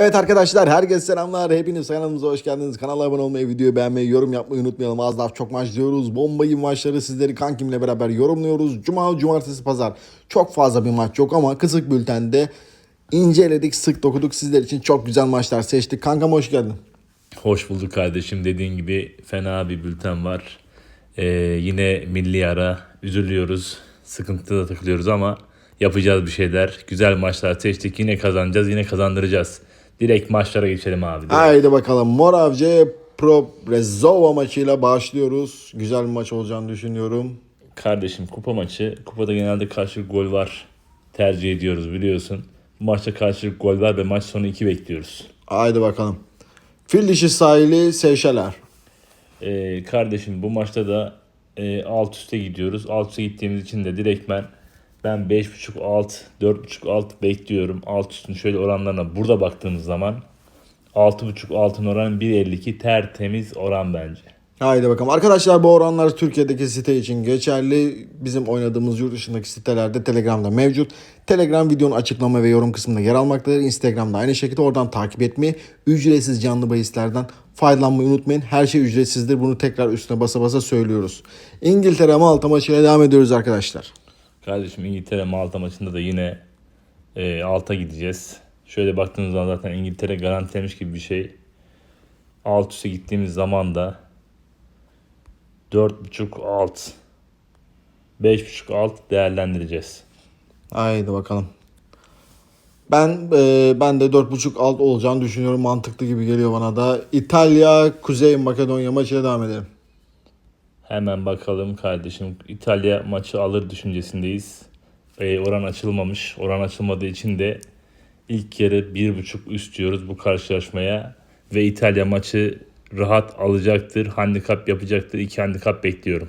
Evet arkadaşlar herkese selamlar. Hepiniz kanalımıza hoş geldiniz. Kanala abone olmayı, videoyu beğenmeyi, yorum yapmayı unutmayalım. Az laf çok maç diyoruz. Bomba gibi maçları sizleri kankimle beraber yorumluyoruz. Cuma, cumartesi, pazar çok fazla bir maç yok ama kısık bültende inceledik, sık dokuduk. Sizler için çok güzel maçlar seçtik. Kankam hoş geldin. Hoş bulduk kardeşim. Dediğin gibi fena bir bülten var. Ee, yine milli ara. Üzülüyoruz. Sıkıntıda takılıyoruz ama yapacağız bir şeyler. Güzel maçlar seçtik. Yine kazanacağız. Yine kazandıracağız. Direkt maçlara geçelim abi. Direkt. Haydi bakalım. Moravce Pro Brezova maçıyla başlıyoruz. Güzel bir maç olacağını düşünüyorum. Kardeşim kupa maçı. Kupada genelde karşılık gol var. Tercih ediyoruz biliyorsun. Bu maçta karşılık gol var ve maç sonu 2 bekliyoruz. Haydi bakalım. Fil dişi sahili Seyşeler. Ee, kardeşim bu maçta da e, alt üste gidiyoruz. Alt üste gittiğimiz için de direktmen ben 5.5 alt, 4.5 alt bekliyorum. Alt üstün şöyle oranlarına burada baktığımız zaman 6.5 altın oran 1.52 tertemiz oran bence. Haydi bakalım. Arkadaşlar bu oranlar Türkiye'deki site için geçerli. Bizim oynadığımız yurt dışındaki sitelerde Telegram'da mevcut. Telegram videonun açıklama ve yorum kısmında yer almaktadır. Instagram'da aynı şekilde oradan takip etmeyi, ücretsiz canlı bahislerden faydalanmayı unutmayın. Her şey ücretsizdir. Bunu tekrar üstüne basa basa söylüyoruz. İngiltere Malta maçıyla devam ediyoruz arkadaşlar. Kardeşim İngiltere Malta maçında da yine e, alta gideceğiz. Şöyle baktığınız zaman zaten İngiltere garantilemiş gibi bir şey. Alt üste gittiğimiz zaman da 4.5 alt 5.5 alt değerlendireceğiz. Haydi bakalım. Ben e, ben de 4.5 alt olacağını düşünüyorum. Mantıklı gibi geliyor bana da. İtalya Kuzey Makedonya maçıyla devam edelim. Hemen bakalım kardeşim. İtalya maçı alır düşüncesindeyiz. Ee, oran açılmamış. Oran açılmadığı için de ilk yarı 1.5 üst diyoruz bu karşılaşmaya. Ve İtalya maçı rahat alacaktır. Handikap yapacaktır. İki handikap bekliyorum.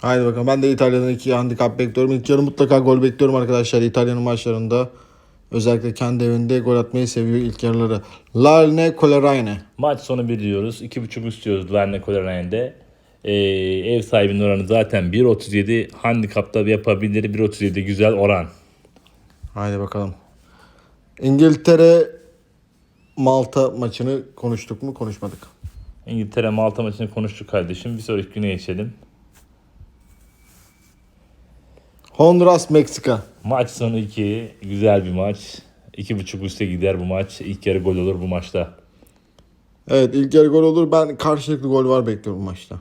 Haydi bakalım. Ben de İtalya'dan iki handikap bekliyorum. İlk yarı mutlaka gol bekliyorum arkadaşlar. İtalya'nın maçlarında özellikle kendi evinde gol atmayı seviyor ilk yarıları. Larne Coleraine. Maç sonu 1 diyoruz. 2.5 üst diyoruz Verne Colerane'de. Ee, ev sahibinin oranı zaten 1.37. Handikapta yapabilir. 1.37 güzel oran. Haydi bakalım. İngiltere Malta maçını konuştuk mu? Konuşmadık. İngiltere Malta maçını konuştuk kardeşim. Bir sonraki güne geçelim. Honduras Meksika. Maç sonu 2. Güzel bir maç. 2.5 üste gider bu maç. İlk yarı gol olur bu maçta. Evet ilk yarı gol olur. Ben karşılıklı gol var bekliyorum bu maçta.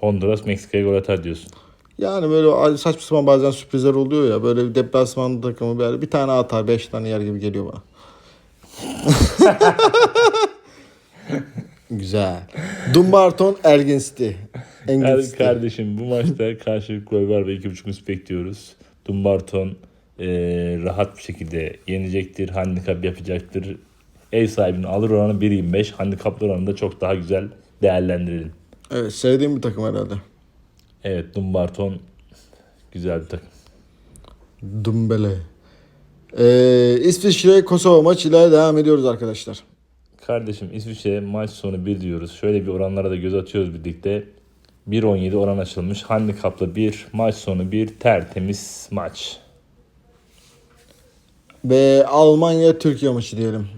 Honduras Meksika'ya gol atar diyorsun. Yani böyle saçma sapan bazen sürprizler oluyor ya. Böyle deplasman takımı böyle bir tane atar, beş tane yer gibi geliyor bana. Güzel. Dumbarton Her City. kardeşim bu maçta karşılık gol var ve 2.5 üst bekliyoruz. Dumbarton eee, rahat bir şekilde yenecektir. Handikap yapacaktır. Ev sahibinin alır oranı 1.25. Handikaplı oranı da çok daha güzel değerlendirelim. Evet sevdiğim bir takım herhalde. Evet Dumbarton güzel bir takım. Dumbele. Ee, İsviçre Kosova maçıyla devam ediyoruz arkadaşlar. Kardeşim İsviçre maç sonu 1 diyoruz. Şöyle bir oranlara da göz atıyoruz birlikte. 1.17 oran açılmış. Handikaplı 1, maç sonu 1, tertemiz maç. Ve Almanya Türkiye maçı diyelim.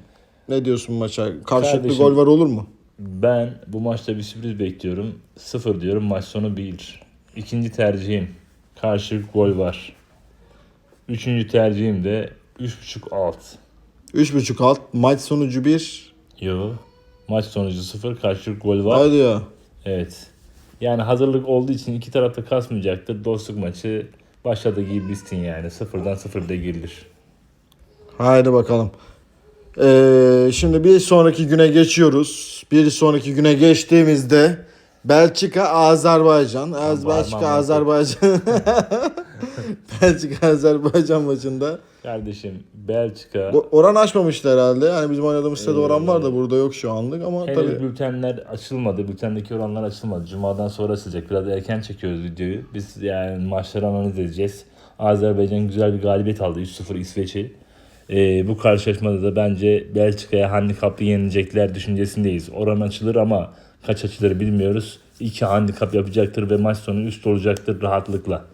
Ne diyorsun maça? Karşılıklı Kardeşim- gol var olur mu? Ben bu maçta bir sürpriz bekliyorum. 0 diyorum maç sonu 1. İkinci tercihim karşılık gol var. Üçüncü tercihim de 3.5 alt. 3.5 alt. Maç sonucu 1. Yo. Maç sonucu 0 karşılık gol var. Hadi ya. Evet. Yani hazırlık olduğu için iki tarafta kasmayacaktır. Dostluk maçı başladığı gibi bitsin yani. Sıfırdan sıfır bile girilir. Haydi bakalım. Ee, şimdi bir sonraki güne geçiyoruz. Bir sonraki güne geçtiğimizde Belçika Azerbaycan. Az Belçika. Azerbaycan. Belçika Azerbaycan maçında. Kardeşim Belçika Bu oran açmamıştı herhalde. Yani bizim oynadığımız sitede oran var da burada yok şu anlık ama henüz tabii. bültenler açılmadı. Bültendeki oranlar açılmadı. Cuma'dan sonra açılacak. Biraz erken çekiyoruz videoyu. Biz yani maçları analiz edeceğiz. Azerbaycan güzel bir galibiyet aldı. 3-0 İsveç'i. Ee, bu karşılaşmada da bence Belçika'ya handikaplı yenilecekler düşüncesindeyiz. Oran açılır ama kaç açılır bilmiyoruz. İki handikap yapacaktır ve maç sonu üst olacaktır rahatlıkla.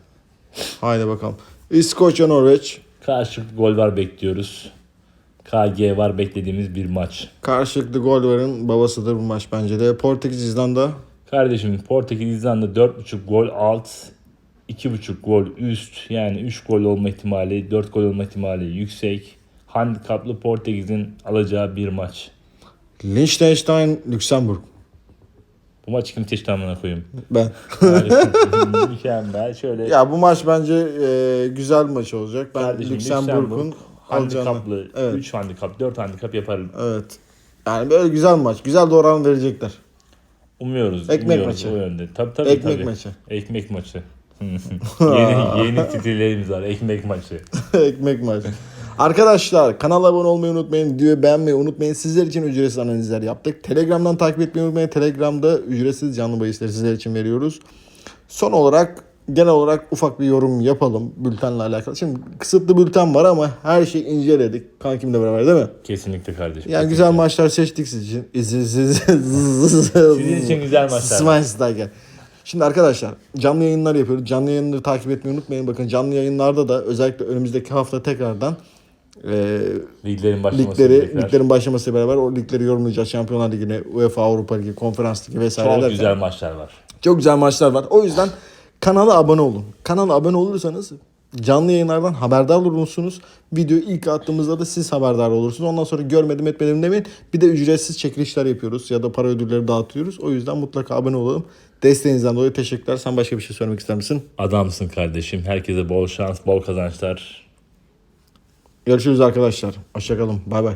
Haydi bakalım. İskoçya Norveç. Karşılıklı gol var bekliyoruz. KG var beklediğimiz bir maç. Karşılıklı gol varın babasıdır bu maç bence de. Portekiz İzlanda. Kardeşim Portekiz İzlanda 4.5 gol alt, 2.5 gol üst yani 3 gol olma ihtimali, 4 gol olma ihtimali yüksek. Handikaplı Portekiz'in alacağı bir maç. Liechtenstein, Lüksemburg. Bu maç kim seçti amına koyayım? Ben. Yani, mükemmel. Şöyle ya bu maç bence e, güzel bir maç olacak. Ben kardeşim Lüksemburg'un handikaplı, Evet. 3 handikap, 4 handikap yaparım. Evet. Yani böyle güzel maç. Güzel de oran verecekler. Umuyoruz. Ekmek umuyoruz maçı. O yönde. Tabii tabii Ekmek tabii. maçı. Ekmek maçı. yeni yeni stillerimiz var. Ekmek maçı. Ekmek maçı. Arkadaşlar kanala abone olmayı unutmayın. Videoyu beğenmeyi unutmayın. Sizler için ücretsiz analizler yaptık. Telegram'dan takip etmeyi unutmayın. Telegram'da ücretsiz canlı bahisleri sizler için veriyoruz. Son olarak genel olarak ufak bir yorum yapalım bültenle alakalı. Şimdi kısıtlı bülten var ama her şeyi inceledik. Kankimle beraber değil mi? Kesinlikle kardeşim. Yani güzel maçlar seçtik siz için. Sizin için güzel maçlar. Style. Şimdi arkadaşlar canlı yayınlar yapıyoruz. Canlı yayınları takip etmeyi unutmayın. Bakın canlı yayınlarda da özellikle önümüzdeki hafta tekrardan e, Liglerin başlaması. ligleri, liglerin başlamasıyla beraber o ligleri yorumlayacağız. Şampiyonlar Ligi'ne, UEFA Avrupa Ligi, Konferans Ligi vesaire. Çok derken güzel maçlar var. Çok güzel maçlar var. O yüzden kanala abone olun. Kanala abone olursanız canlı yayınlardan haberdar olursunuz. Videoyu ilk attığımızda da siz haberdar olursunuz. Ondan sonra görmedim etmedim demeyin. Bir de ücretsiz çekilişler yapıyoruz ya da para ödülleri dağıtıyoruz. O yüzden mutlaka abone olalım. Desteğinizden dolayı teşekkürler. Sen başka bir şey söylemek ister misin? Adamsın kardeşim. Herkese bol şans, bol kazançlar. Görüşürüz arkadaşlar. Hoşçakalın. Bay bay.